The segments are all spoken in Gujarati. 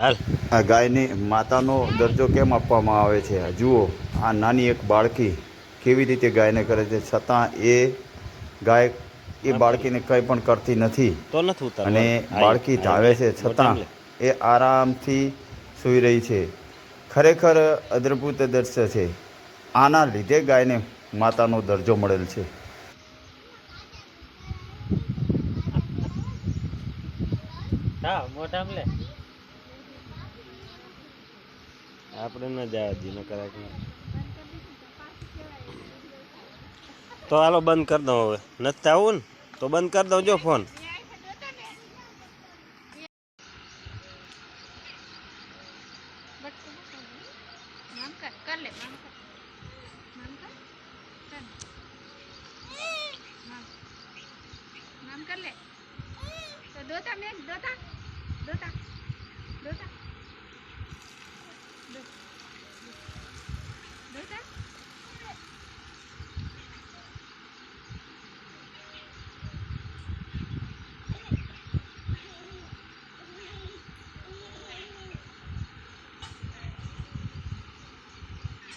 હાલ. આ ગાયને માતાનો દરજ્જો કેમ આપવામાં આવે છે? જુઓ આ નાની એક બાળકી કેવી રીતે ગાયને કરે છે? છતાં એ ગાય એ બાળકીને કંઈ પણ કરતી નથી. તો અને બાળકી ધાવે છે છતાં એ આરામથી સૂઈ રહી છે. ખરેખર અદ્ભુત દર્શ્ય છે. આના લીધે ગાયને માતાનો દરજ્જો મળેલ છે. હા આપણે ન જવા દી ન કરાય તો હાલો બંધ કરી દઉં હવે નથી આવું ને તો બંધ કરી દઉં જો ફોન નામ કર કર લે નામ કર નામ કર કર નામ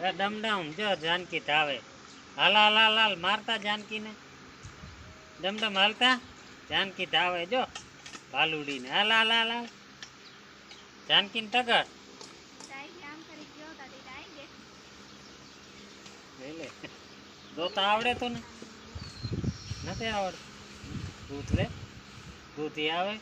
ડમડમ જો જાનકી ધાવે હાલ હાલ હાલ હાલ મારતા જાનકીને ડમડમ હાલતા જાનકી ધાવે જો ભાલુડીને હાલ હાલ હાલ હાલ જાનકીને ટગર ડાઈ આમ કરી ગયો તારી ડાઈ ગે લઈ લે દોતા આવડે તો ને નથી આવડતું દૂધ લે દૂધી આવે